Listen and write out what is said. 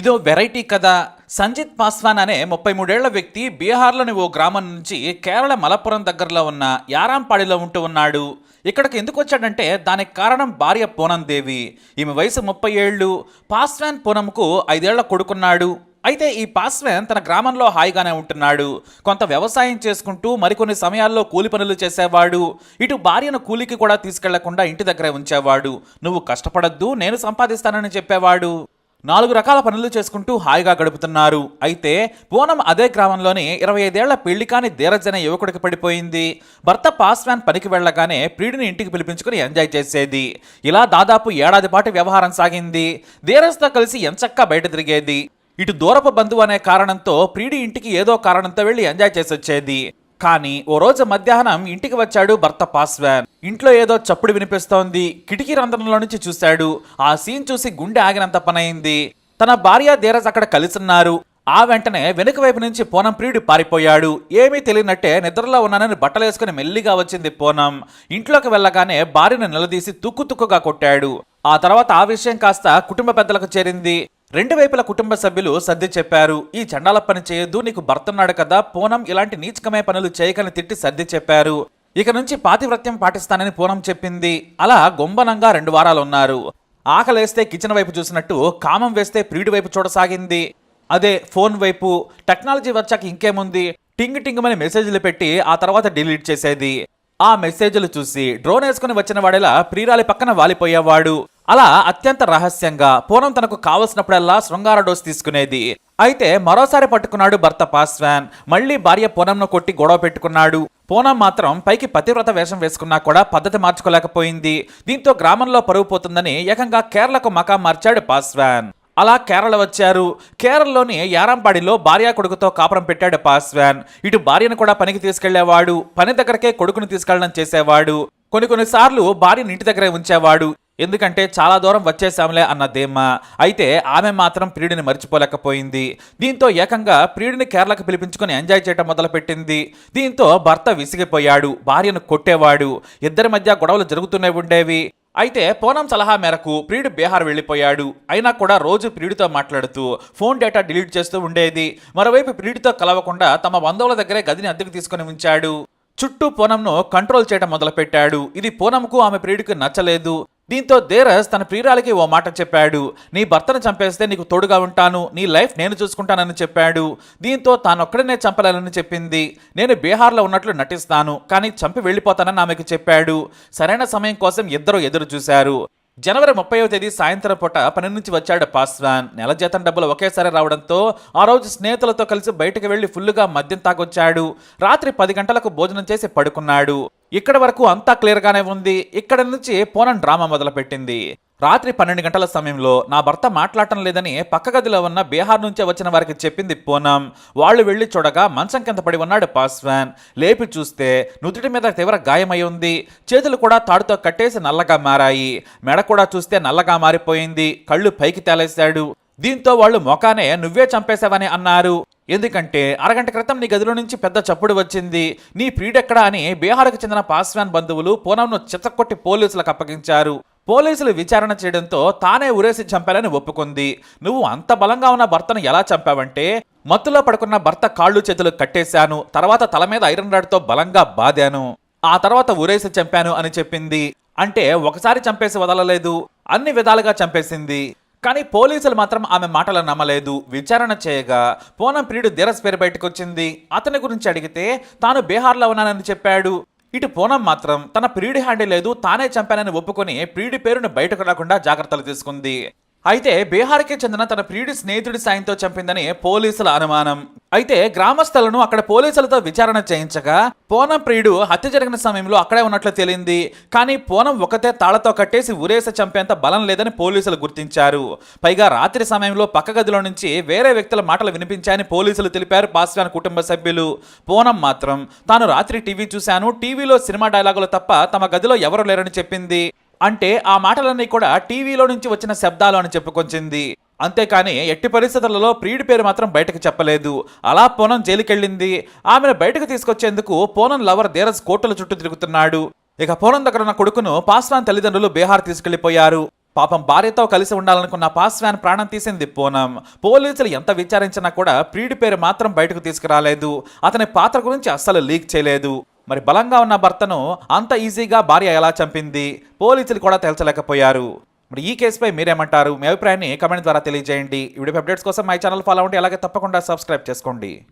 ఇదో వెరైటీ కదా సంజిత్ పాస్వాన్ అనే ముప్పై మూడేళ్ళ వ్యక్తి బీహార్లోని ఓ గ్రామం నుంచి కేరళ మలపురం దగ్గరలో ఉన్న యారాంపాడిలో ఉంటూ ఉన్నాడు. ఇక్కడికి ఎందుకు వచ్చాడంటే దానికి కారణం భార్య పూనం దేవి ఈమె వయసు ముప్పై ఏళ్ళు పాస్వాన్ పూనంకు ఐదేళ్ళ కొడుకున్నాడు. అయితే ఈ పాస్వాన్ తన గ్రామంలో హాయిగానే ఉంటున్నాడు. కొంత వ్యవసాయం చేసుకుంటూ మరికొన్ని సమయాల్లో కూలి పనులు చేసేవాడు. ఇటు భార్యను కూలికి కూడా తీసుకెళ్ళకుండా ఇంటి దగ్గరే ఉంచేవాడు. నువ్వు కష్టపడద్దు నేను సంపాదిస్తానని చెప్పేవాడు. నాలుగు రకాల పనులు చేసుకుంటూ హాయిగా గడుపుతున్నారు. అయితే పూనం అదే గ్రామంలోని ఇరవై ఐదేళ్ళ పెళ్ళి కాని ధీరజ్ అనే యువకుడికి పడిపోయింది. భర్త పాస్వాన్ పనికి వెళ్ళగానే ప్రియుడిని ఇంటికి పిలిపించుకుని ఎంజాయ్ చేసేది. ఇలా దాదాపు ఏడాది పాటు వ్యవహారం సాగింది. ధీరజ్తో కలిసి ఎంచక్కా బయట తిరిగేది. ఇటు దూరపు బంధువు అనే కారణంతో ప్రియుడి ఇంటికి ఏదో కారణంతో వెళ్ళి ఎంజాయ్ చేసి వచ్చేది కానీ ఓ రోజు మధ్యాహ్నం ఇంటికి వచ్చాడు భర్త పాస్వాన్ ఇంట్లో ఏదో చప్పుడు వినిపిస్తోంది. కిటికీ రంధ్రంలో నుంచి చూశాడు. ఆ సీన్ చూసి గుండె ఆగినంత పనైంది. తన భార్య ధీరజ్ అక్కడ కలిసున్నారు. ఆ వెంటనే వెనుక వైపు నుంచి పూనం ప్రియుడు పారిపోయాడు. ఏమీ తెలియనట్టే నిద్రలో ఉన్నానని బట్టలేసుకుని మెల్లిగా వచ్చింది పూనం. ఇంట్లోకి వెళ్ళగానే భార్యను నిలదీసి తుక్కు తుక్కుగా కొట్టాడు. ఆ తర్వాత ఆ విషయం కాస్త కుటుంబ పెద్దలకు చేరింది. రెండు వైపుల కుటుంబ సభ్యులు సర్ది చెప్పారు ఈ చండాల పని చేయొద్దు నీకు భర్తున్నాడు కదా పూనం ఇలాంటి నీచకమైన పనులు చేయకని తిట్టి సర్ది చెప్పారు. ఇక నుంచి పాతివ్రత్యం పాటిస్తానని పూనం చెప్పింది. అలా గొంబనంగా రెండు వారాలు ఉన్నారు ఆకలేస్తే కిచెన్ వైపు చూసినట్టు కామం వేస్తే ప్రియుడి వైపు చూడసాగింది. అదే ఫోన్ వైపు. టెక్నాలజీ వచ్చాక ఇంకేముంది? టింగ్ టింగమని మెసేజ్లు పెట్టి ఆ తర్వాత డిలీట్ చేసేది. ఆ మెసేజ్లు చూసి డ్రోన్ వేసుకుని వచ్చిన వాడేలా ప్రియురాలి పక్కన వాలిపోయేవాడు. అలా అత్యంత రహస్యంగా పూనం తనకు కావలసినప్పుడల్లా శృంగార డోస్ తీసుకునేది. అయితే మరోసారి పట్టుకున్నాడు భర్త పాస్వాన్ మళ్ళీ భార్య పూనంను కొట్టి గొడవ పెట్టుకున్నాడు. పూనం మాత్రం పైకి పతివ్రత వేషం వేసుకున్నా కూడా పద్ధతి మార్చుకోలేకపోయింది. దీంతో గ్రామంలో పరువు పోతుందని ఏకంగా కేరళకు మకా మార్చాడు పాస్వాన్ అలా కేరళ వచ్చారు. కేరళలోని యారంపాడిలో భార్య కొడుకుతో కాపురం పెట్టాడు పాస్వాన్ ఇటు భార్యను కూడా పనికి తీసుకెళ్ళేవాడు. పని దగ్గరకే కొడుకును తీసుకెళ్ళడం చేసేవాడు. కొన్ని కొన్ని సార్లు భార్యను ఇంటి దగ్గరే ఉంచేవాడు. ఎందుకంటే చాలా దూరం వచ్చేసాంలే అన్న ధీమా. అయితే ఆమె మాత్రం ప్రియుడిని మర్చిపోలేకపోయింది. దీంతో ఏకంగా ప్రియుడిని కేరళకు పిలిపించుకొని ఎంజాయ్ చేయడం మొదలుపెట్టింది. దీంతో భర్త విసిగిపోయాడు. భార్యను కొట్టేవాడు. ఇద్దరి మధ్య గొడవలు జరుగుతూనే ఉండేవి. అయితే పూనం సలహా మేరకు ప్రియుడు బీహార్ వెళ్ళిపోయాడు. అయినా కూడా రోజు ప్రియుడితో మాట్లాడుతూ ఫోన్ డేటా డిలీట్ చేస్తూ ఉండేది. మరోవైపు ప్రియుడితో కలవకుండా తమ బంధువుల దగ్గరే గదిని అద్దెకు తీసుకుని ఉంచాడు. చుట్టూ పూనంను కంట్రోల్ చేయడం మొదలుపెట్టాడు. ఇది పూనంకు ఆమె ప్రియుడికి నచ్చలేదు. దీంతో దేరస్ తన ప్రియురాలకి ఓ మాట చెప్పాడు. నీ భర్తను చంపేస్తే నీకు తోడుగా ఉంటాను. నీ లైఫ్ నేను చూసుకుంటానని చెప్పాడు. దీంతో తానొక్కడనే చంపలేనని చెప్పింది. నేను బీహార్లో ఉన్నట్లు నటిస్తాను. కానీ చంపి వెళ్ళిపోతానని ఆమెకు చెప్పాడు. సరైన సమయం కోసం ఇద్దరు ఎదురు చూశారు జనవరి ముప్పైవ తేదీ సాయంత్రం పూట పని నుంచి వచ్చాడు పాస్వాన్. నెల జీతం డబ్బులు ఒకేసారి రావడంతో ఆ రోజు స్నేహితులతో కలిసి బయటకు వెళ్ళి ఫుల్లుగా మద్యం తాగొచ్చాడు. రాత్రి పది గంటలకు భోజనం చేసి పడుకున్నాడు. ఇక్కడ వరకు అంతా క్లియర్గానే ఉంది. ఇక్కడ నుంచి పోనం డ్రామా మొదలుపెట్టింది. రాత్రి పన్నెండు గంటల సమయంలో నా భర్త మాట్లాడటం లేదని పక్క గదిలో ఉన్న బీహార్ నుంచే వచ్చిన వారికి చెప్పింది పూనం వాళ్ళు వెళ్ళి చూడగా మంచం కింద పడి ఉన్నాడు పాస్వాన్ లేపి చూస్తే నుదుటి మీద తీవ్ర గాయమై ఉంది. చేతులు కూడా తాడుతో కట్టేసి నల్లగా మారాయి. మెడ కూడా చూస్తే నల్లగా మారిపోయింది. కళ్ళు పైకి తేలేశాడు. దీంతో వాళ్ళు మొఖానే నువ్వే చంపేశావని అన్నారు. ఎందుకంటే అరగంట క్రితం నీ గదిలో నుంచి పెద్ద చప్పుడు వచ్చింది. నీ ప్రియుడెక్కడా అని బీహార్కు చెందిన పాస్వాన్ బంధువులు పూనంను చిత్తకొట్టి పోలీసులకు అప్పగించారు. పోలీసులు విచారణ చేయడంతో తానే ఉరేసి చంపాలని ఒప్పుకుంది. నువ్వు అంత బలంగా ఉన్న భర్తను ఎలా చంపావంటే మత్తులో పడుకున్న భర్త కాళ్ళు చేతులు కట్టేశాను తర్వాత తల మీద ఐరన్ రాడ్తో బలంగా బాదాను. ఆ తర్వాత ఉరేసి చంపాను అని చెప్పింది. అంటే ఒకసారి చంపేసి వదలలేదు అన్ని విధాలుగా చంపేసింది. కానీ పోలీసులు మాత్రం ఆమె మాటలు నమ్మలేదు. విచారణ చేయగా పూనం ప్రియుడు ధీరస్ పేరు బయటకు వచ్చింది అతని గురించి అడిగితే తాను బీహార్లో ఉన్నానని చెప్పాడు. ఇటు పూనం మాత్రం తన ప్రియుడి హ్యాండిల్ లేదు తానే చంపానని ఒప్పుకొని ప్రియుడి పేరును బయటకు రాకుండా జాగ్రత్తలు తీసుకుంది. అయితే బీహార్కి చెందిన తన ప్రియుడి స్నేహితుడి సాయంతో చంపిందని పోలీసుల అనుమానం. అయితే గ్రామస్తులను అక్కడ పోలీసులతో విచారణ చేయించగా పూనం ప్రియుడు హత్య జరిగిన సమయంలో అక్కడే ఉన్నట్లు తేలింది. కానీ పూనం ఒకతే తాళతో కట్టేసి ఉరేసి చంపేంత బలం లేదని పోలీసులు గుర్తించారు. పైగా రాత్రి సమయంలో పక్క గదిలో నుంచి వేరే వ్యక్తుల మాటలు వినిపించాయని పోలీసులు తెలిపారు పాస్వాన్ కుటుంబ సభ్యులు. పూనం మాత్రం తాను రాత్రి టీవీ చూశాను టీవీలో సినిమా డైలాగులు తప్ప తమ గదిలో ఎవరు లేరని చెప్పింది. అంటే ఆ మాటలన్నీ కూడా టీవీలో నుంచి వచ్చిన శబ్దాలు అని చెప్పుకొచ్చింది. అంతేకాని ఎట్టి పరిస్థితులలో ప్రియుడి పేరు మాత్రం బయటకు చెప్పలేదు. అలా పూనం జైలుకెళ్ళింది. ఆమెను బయటకు తీసుకొచ్చేందుకు పూనం లవర్ ధీరజ్ కోర్టుల చుట్టూ తిరుగుతున్నాడు. ఇక పూనం దగ్గర ఉన్న కొడుకును పాస్వాన్ తల్లిదండ్రులు బీహార్ తీసుకెళ్ళిపోయారు పాపం భార్యతో కలిసి ఉండాలనుకున్న పాస్వాన్ ప్రాణం తీసింది పూనం. పోలీసులు ఎంత విచారించినా కూడా ప్రియుడి పేరు మాత్రం బయటకు తీసుకురాలేదు. అతని పాత్ర గురించి అస్సలు లీక్ చేయలేదు. మరి బలంగా ఉన్న భర్తను అంత ఈజీగా భార్య ఎలా చంపింది? పోలీసులు కూడా తేల్చలేకపోయారు. మరి ఈ కేసుపై మీరేమంటారు? మీ అభిప్రాయాన్ని కమెంట్ ద్వారా తెలియజేయండి. ఈ వీడియో అప్డేట్స్ కోసం మై ఛానల్ ఫాలో అవ్వండి. అలాగే తప్పకుండా సబ్స్క్రైబ్ చేసుకోండి.